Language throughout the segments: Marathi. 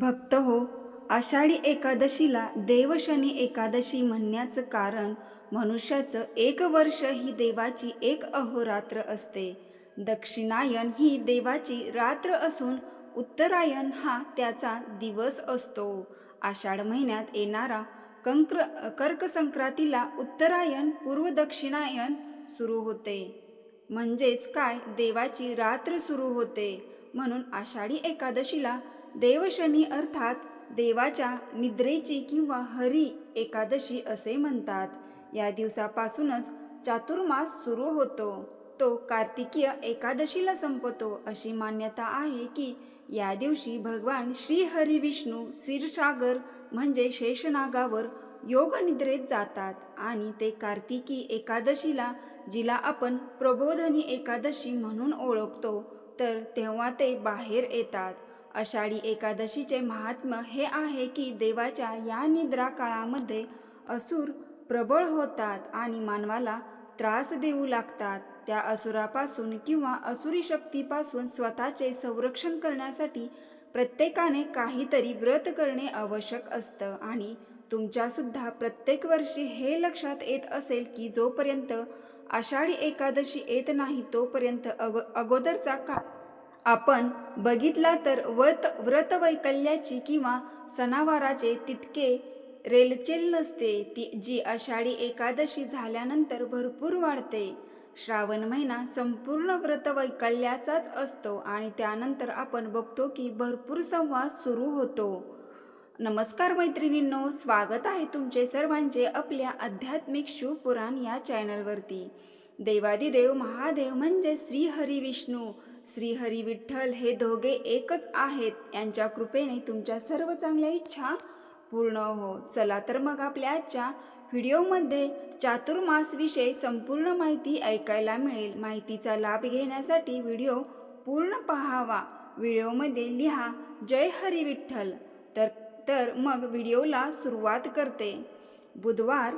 भक्त हो आषाढी एकादशीला देवशनी एकादशी म्हणण्याचं कारण मनुष्याचं एक वर्ष ही देवाची एक अहोरात्र असते. दक्षिणायन ही देवाची रात्र असून उत्तरायण हा त्याचा दिवस असतो. आषाढ महिन्यात येणारा कंक्र कर्कसंक्रांतीला उत्तरायण पूर्व दक्षिणायन सुरू होते. म्हणजेच काय? देवाची रात्र सुरू होते. म्हणून आषाढी एकादशीला देवशनी अर्थात देवाच्या निद्रेची किंवा हरी एकादशी असे म्हणतात. या दिवसापासूनच चातुर्मास सुरू होतो. तो कार्तिकीय एकादशीला संपतो अशी मान्यता आहे की या दिवशी भगवान श्री हरी विष्णू क्षीरसागर म्हणजे शेषनागावर योग निद्रेत जातात आणि ते कार्तिकी एकादशीला जिला आपण प्रबोधनी एकादशी म्हणून ओळखतो तर तेव्हा ते बाहेर येतात. आषाढी एकादशीचे महात्म्य हे आहे की देवाच्या या निद्रा काळामध्ये असुर प्रबळ होतात आणि मानवाला त्रास देऊ लागतात. त्या असुरापासून किंवा असुरी शक्तीपासून स्वतःचे संरक्षण करण्यासाठी प्रत्येकाने काहीतरी व्रत करणे आवश्यक असतं आणि तुमच्यासुद्धा प्रत्येक वर्षी हे लक्षात येत असेल की जोपर्यंत आषाढी एकादशी येत नाही तोपर्यंत अगो अगोदरचा काळ आपण बघितला तर व्रत व्रतवैकल्याची किंवा सणावाराचे तितके रेलचेल नसते. ती जी आषाढी एकादशी झाल्यानंतर भरपूर वाढते. श्रावण महिना संपूर्ण व्रतवैकल्याचाच असतो आणि त्यानंतर आपण बघतो की भरपूर संवाद सुरू होतो. नमस्कार मैत्रिणींनो स्वागत आहे तुमचे सर्वांचे आपल्या आध्यात्मिक शिवपुराण या चॅनलवरती. देवादिदेव महादेव म्हणजे श्री हरी विष्णू. श्री हरी विठ्ठल हे दोघे एकच आहेत. यांच्या कृपेने तुमच्या सर्व चांगल्या इच्छा पूर्ण हो. चला तर मग आपल्या आजच्या व्हिडिओमध्ये चातुर्मासविषयी संपूर्ण माहिती ऐकायला मिळेल. माहितीचा लाभ घेण्यासाठी व्हिडिओ पूर्ण पहावा. व्हिडिओमध्ये लिहा जय हरी विठ्ठल. तर तर मग व्हिडिओला सुरुवात करते. बुधवार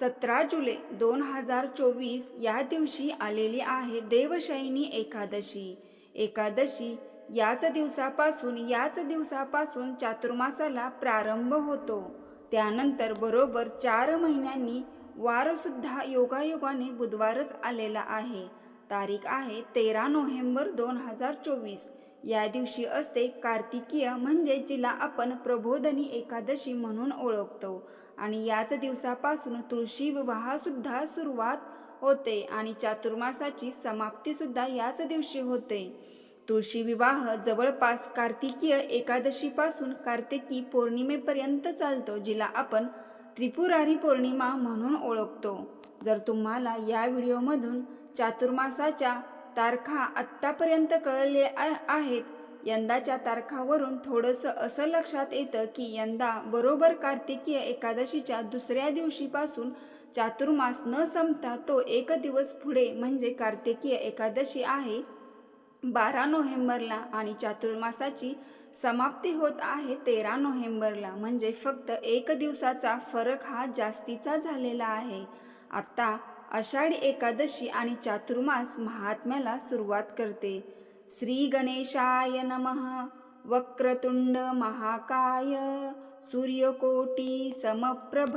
सतरा जुलै दोन हजार चोवीस या दिवशी आलेली आहे देवशयनी एकादशी. एकादशी. याच दिवसापासून याच दिवसापासून चातुर्मासाला प्रारंभ होतो. त्यानंतर बरोबर चार महिन्यांनी वारसुद्धा योगायोगाने बुधवारच आलेला आहे. तारीख आहे तेरा नोव्हेंबर दोन हजार चोवीस. या दिवशी असते कार्तिकीय म्हणजे जिला आपण प्रबोधनी एकादशी म्हणून ओळखतो. आणि याच दिवसापासून तुळशी विवाहसुद्धा सुरुवात होते आणि चातुर्मासाची समाप्तीसुद्धा याच दिवशी होते. तुळशी विवाह जवळपास कार्तिकीय एकादशीपासून कार्तिकी पौर्णिमेपर्यंत चालतो जिला आपण त्रिपुरारी पौर्णिमा म्हणून ओळखतो. जर तुम्हाला या व्हिडिओमधून चातुर्मासाच्या तारखा आत्तापर्यंत कळले आहेत यंदाच्या तारखावरून थोडंसं असं लक्षात येतं की यंदा बरोबर कार्तिकीय एकादशीच्या दुसऱ्या दिवशीपासून चातुर्मास न संपता तो एक दिवस पुढे म्हणजे कार्तिकीय एकादशी आहे बारा नोव्हेंबरला आणि चातुर्मासाची समाप्ती होत आहे तेरा नोव्हेंबरला. म्हणजे फक्त एक दिवसाचा फरक हा जास्तीचा झालेला आहे. आता आषाढी एकादशी आणि चातुर्मास महात्म्याला सुरुवात करते. श्री गणेशाय नमः. वक्रतुंड महाकाय. सूर्यकोटी समप्रभ.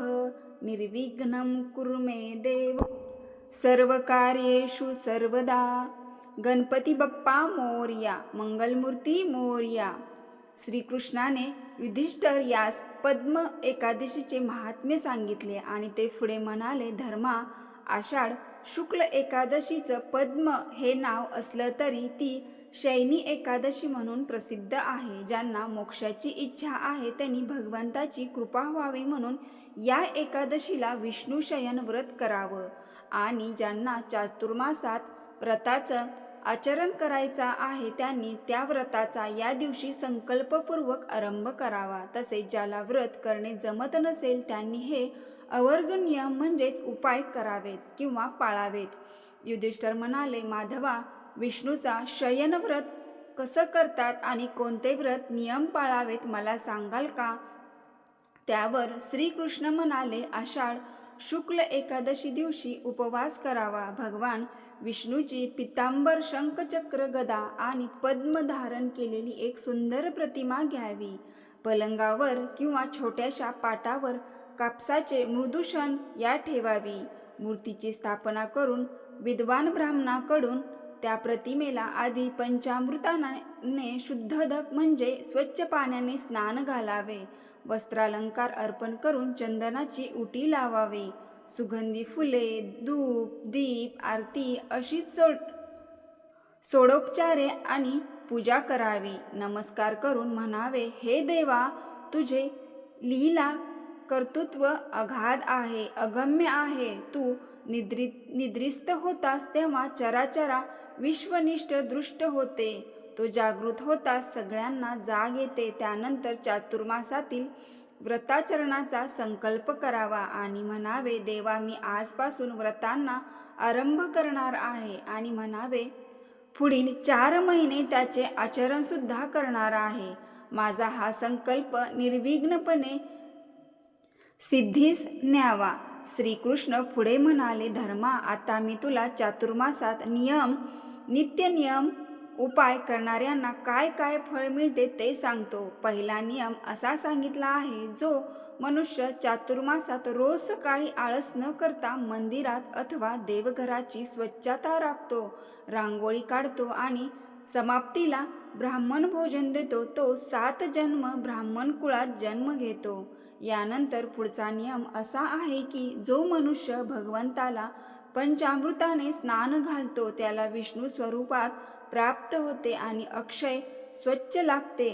निर्विघ्नं कुरु मे देव। सर्वकार्येषु सर्वदा गणपती बाप्पा मोर्या मंगलमूर्ती मोर्या। श्रीकृष्णाने युधिष्ठर यास पद्म एकादशीचे महात्म्य सांगितले आणि ते पुढे म्हणाले धर्मा आषाढ शुक्ल एकादशीचं पद्म हे नाव असलं तरी ती शैनी एकादशी म्हणून प्रसिद्ध आहे. ज्यांना मोक्षाची इच्छा आहे त्यांनी भगवंताची कृपा व्हावी म्हणून या एकादशीला विष्णू शयन व्रत करावं आणि ज्यांना चातुर्मासात व्रताचं आचरण करायचा आहे त्यांनी त्या व्रताचा या दिवशी संकल्पपूर्वक आरंभ करावा. तसेच ज्याला व्रत करणे जमत नसेल त्यांनी हे आवर्जून नियम म्हणजेच उपाय करावेत किंवा पाळावेत. युधिष्ठर म्हणाले माधवा विष्णूचा शयन व्रत कसं करतात आणि कोणते व्रत नियम पाळावेत मला सांगाल का? त्यावर श्रीकृष्ण म्हणाले आषाढ शुक्ल एकादशी दिवशी उपवास करावा. भगवान विष्णूची पितांबर शंखचक्र गदा आणि पद्म धारण केलेली एक सुंदर प्रतिमा घ्यावी. पलंगावर किंवा छोट्याशा पाटावर कापसाचे मृदूषण या ठेवावी. मूर्तीची स्थापना करून विद्वान ब्राह्मणाकडून त्या प्रतिमेला आधी पंचामृताने शुद्धदक म्हणजे स्वच्छ पाण्याने स्नान घालावे. वस्त्रालंकार अर्पण करून चंदनाची उटी लावावी. सुगंधी फुले धूप दीप आरती अशी सोड सोडोपचारे आणि पूजा करावी. नमस्कार करून म्हणावे हे देवा तुझे लीला कर्तृत्व अगाध आहे अगम्य आहे. तू निद्रित निद्रिस्त होतास तेव्हा चराचरा विश्वनिष्ठ दृष्ट होते. तो जागृत होताच सगळ्यांना जाग येते. त्यानंतर चातुर्मासातील व्रताचरणाचा संकल्प करावा आणि म्हणावे देवा मी आजपासून व्रतांना आरंभ करणार आहे. आणि म्हणावे पुढील चार महिने त्याचे आचरणसुद्धा करणार आहे. माझा हा संकल्प निर्विघ्नपणे सिद्धीस न्यावा. श्रीकृष्ण पुढे म्हणाले धर्मा आता मी तुला चातुर्मासात नियम नित्य नियम उपाय करणाऱ्यांना काय काय फळ मिळते ते सांगतो. पहिला नियम असा सांगितला आहे जो मनुष्य चातुर्मासात रोज सकाळी आळस न करता मंदिरात अथवा देवघराची स्वच्छता राखतो रांगोळी काढतो आणि समाप्तीला ब्राह्मण भोजन देतो. तो सात जन्म ब्राह्मण कुळात जन्म घेतो. यानंतर पुढचा नियम असा आहे की जो मनुष्य भगवंताला पंचामृताने स्नान घालतो त्याला विष्णू स्वरूपात प्राप्त होते आणि अक्षय स्वच्छ लागते.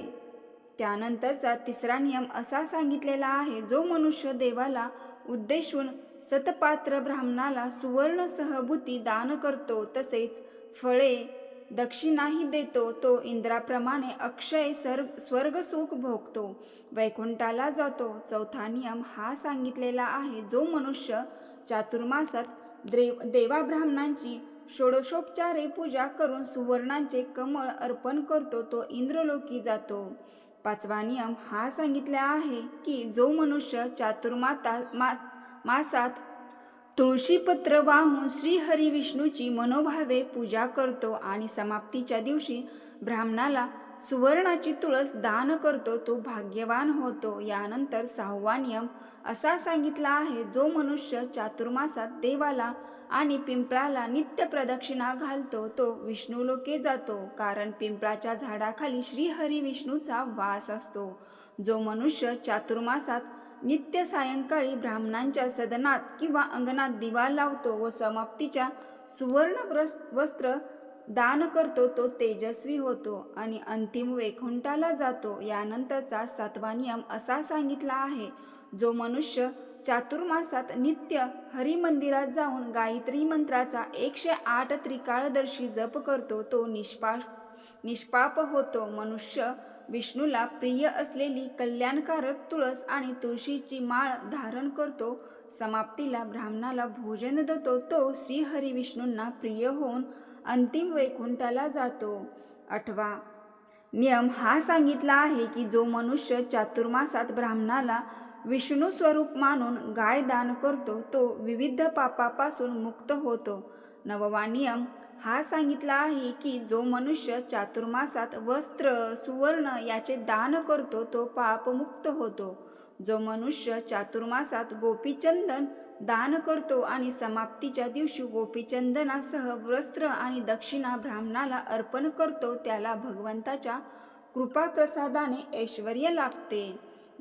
त्यानंतरचा तिसरा नियम असा सांगितलेला आहे जो मनुष्य देवाला उद्देशून सतपात्र ब्राह्मणाला सुवर्ण सहभूती दान करतो तसेच फळे दक्षिणाही देतो तो इंद्राप्रमाणे अक्षय सर्ग स्वर्गसुख भोगतो. वैकुंठाला जातो. चौथा नियम हा सांगितलेला आहे जो मनुष्य चातुर्मासात देव देवा ब्राह्मणांची षोडशोपचारे पूजा करून सुवर्णांचे कमळ अर्पण करतो तो इंद्रलोकी जातो. पाचवा नियम हा सांगितला आहे की जो मनुष्य चातुर्माता मा मासात तुळशीपत्र वाहून श्रीहरी विष्णूची मनोभावे पूजा करतो आणि समाप्तीच्या दिवशी ब्राह्मणाला सुवर्णाची तुळस दान करतो तो भाग्यवान होतो. यानंतर सहावा नियम असा सांगितला आहे जो मनुष्य चातुर्मासात देवाला आणि पिंपळाला नित्य प्रदक्षिणा घालतो तो विष्णुलोके जातो. कारण पिंपळाच्या झाडाखाली श्रीहरी विष्णूचा वास असतो. जो मनुष्य चातुर्मासात नित्य सायंकाळी ब्राह्मणांच्या सदनात किंवा अंगणात दिवा लावतो व समाप्तीच्या सुवर्ण वस्त्र दान करतो तो तेजस्वी होतो आणि अंतिम वैकुंठाला जातो. यानंतरचा सातवा नियम असा सांगितला आहे जो मनुष्य चातुर्मासात नित्य हरिमंदिरात जाऊन गायत्री मंत्राचा एकशे आठ त्रिकाळदर्शी जप करतो तो निष्पा निष्पाप होतो. मनुष्य विष्णूला प्रिय असलेली कल्याणकारक तुळस आणि तुळशीची माळ धारण करतो. समाप्तीला ब्राह्मणाला भोजन देतो तो श्रीहरी विष्णूंना प्रिय होऊन अंतिम वैकुंठाला जातो. आठवा नियम हा सांगितला आहे की जो मनुष्य चातुर्मासात ब्राह्मणाला विष्णू स्वरूप मानून गाय दान करतो तो विविध पापापासून मुक्त होतो. नववा नियम हा सांगितला आहे की जो मनुष्य चातुर्मासात वस्त्र सुवर्ण याचे दान करतो तो पापमुक्त होतो. जो मनुष्य चातुर्मासात गोपीचंदन दान करतो आणि समाप्तीच्या दिवशी गोपीचंदनासह वस्त्र आणि दक्षिणा ब्राह्मणाला अर्पण करतो त्याला भगवंताच्या कृपाप्रसादाने ऐश्वर लागते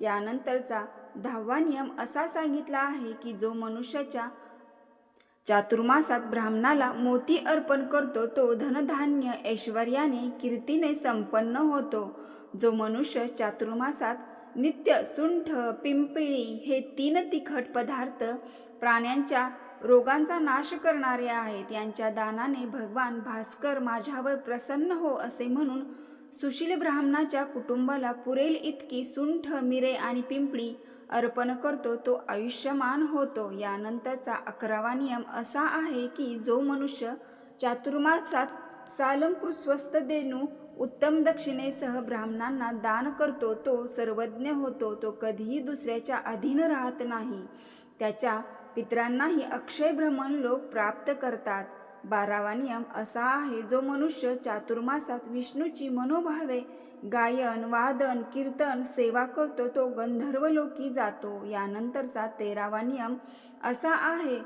यानंतरचा दहावा नियम असा सांगितला आहे की जो मनुष्याच्या चातुर्मासात ब्राह्मणाला मोती अर्पण करतो तो धनधान्य ऐश्वर्याने कीर्तीने संपन्न होतो. जो मनुष्य चातुर्मासात नित्य सुंठ पिंपळी हे तीन तिखट पदार्थ प्राण्यांच्या रोगांचा नाश करणारे आहेत. यांच्या दानाने भगवान भास्कर माझ्यावर प्रसन्न हो असे म्हणून सुशील ब्राह्मणाच्या कुटुंबाला पुरेल इतकी सुंठ मिरे आणि पिंपळी अर्पण करतो तो आयुष्यमान होतो. यानंतरचा अकरावा नियम असा आहे की जो मनुष्य चातुर्मासात सालंकृत स्वस्त देणू उत्तम दक्षिणेसह ब्राह्मणांना दान करतो तो सर्वज्ञ होतो तो कधीही दुसऱ्याच्या अधीन राहत नाही. त्याच्या पित्रांनाही अक्षय भ्रमण लोक प्राप्त करतात. बारावा नियम असा आहे जो मनुष्य चातुर्मासात विष्णूची मनोभावे गायन वादन कीर्तन सेवा करतो तो गंधर्व लोकी जातो. यानंतरचा तेरावा नियम असा आहे.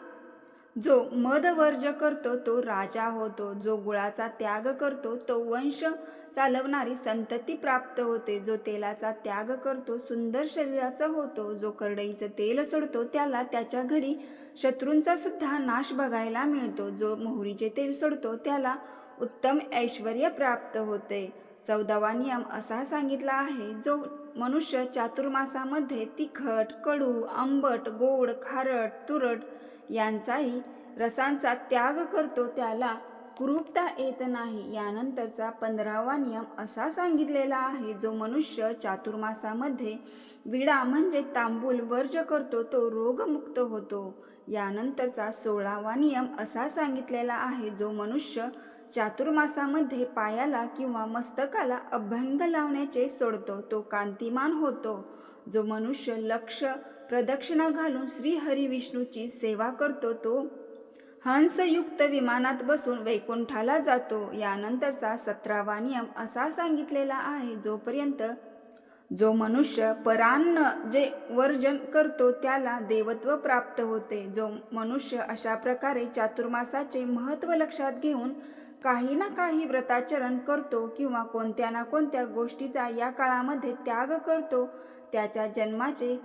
जो मदवर्ज करतो तो राजा होतो. जो गुळाचा त्याग करतो तो वंश चालवणारी संतती प्राप्त होते. जो तेलाचा त्याग करतो सुंदर शरीराचा होतो. जो करडईचं तेल सोडतो त्याला त्याच्या घरी शत्रूंचा सुद्धा नाश बघायला मिळतो. जो मोहरीचे तेल सोडतो त्याला उत्तम ऐश्वर प्राप्त होते. चौदावा नियम असा सांगितला आहे जो मनुष्य चातुर्मासामध्ये तिखट कडू आंबट गोड खारट तुरट यांचाही रसांचा त्याग करतो त्याला कुरूपता येत नाही. यानंतरचा पंधरावा नियम असा सांगितलेला आहे जो मनुष्य चातुर्मासामध्ये विडा म्हणजे तांबूल वर्ज करतो तो रोगमुक्त होतो. यानंतरचा सोळावा नियम असा सांगितलेला आहे जो मनुष्य चातुर्मासामध्ये पायाला किंवा मस्तकाला अभ्यंग लावण्याचे सोडतो तो कांतिमान होतो. जो मनुष्य लक्ष प्रदक्षिणा घालून श्री विष्णूची सेवा करतो तो हंसयुक्त विमानात बसून वैकुंठाला जातो. यानंतरचा सतरावा नियम असा सांगितलेला आहे जोपर्यंत जो मनुष्य परान्न जे वर्जन करतो त्याला देवत्व प्राप्त होते. जो मनुष्य अशा प्रकारे चातुर्मासाचे महत्त्व लक्षात घेऊन काही ना काही व्रताचरण करतो किंवा कोणत्या ना कोणत्या गोष्टीचा या काळामध्ये त्याग करतो त्याच्या जन्माचे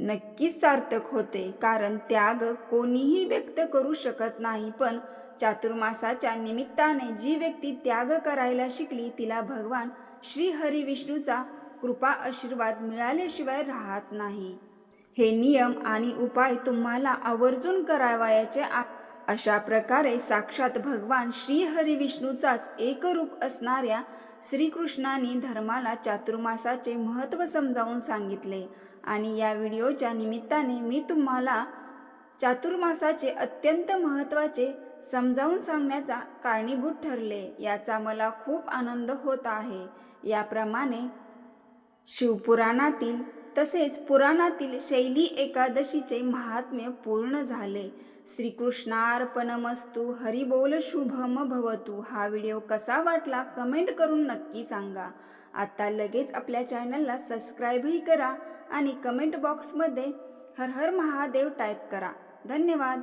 नक्कीच सार्थक होते. कारण त्याग कोणीही व्यक्त करू शकत नाही पण चातुर्मासाच्या निमित्ताने जी व्यक्ती त्याग करायला शिकली तिला भगवान श्री हरी विष्णूचा कृपा आशीर्वाद मिळाल्याशिवाय राहत नाही. हे नियम आणि उपाय तुम्हाला आवर्जून करावयाचे आ अशा प्रकारे साक्षात भगवान श्री विष्णूचाच एकरूप असणाऱ्या श्रीकृष्णाने धर्माला चातुर्मासाचे महत्त्व समजावून सांगितले. आणि या व्हिडिओच्या निमित्ताने मी तुम्हाला चातुर्मासाचे अत्यंत महत्त्वाचे समजावून सांगण्याचा कारणीभूत ठरले याचा मला खूप आनंद होत आहे. याप्रमाणे शिवपुराणातील तसेच पुराणातील शैली एकादशीचे महात्म्य पूर्ण झाले. श्रीकृष्णार्पणमस्तू. हरिबोल शुभम भवतू. हा व्हिडिओ कसा वाटला कमेंट करून नक्की सांगा. आता लगेच आपल्या चॅनलला सबस्क्राईबही करा आणि कमेंट बॉक्समध्ये हर हर महादेव टाईप करा. धन्यवाद.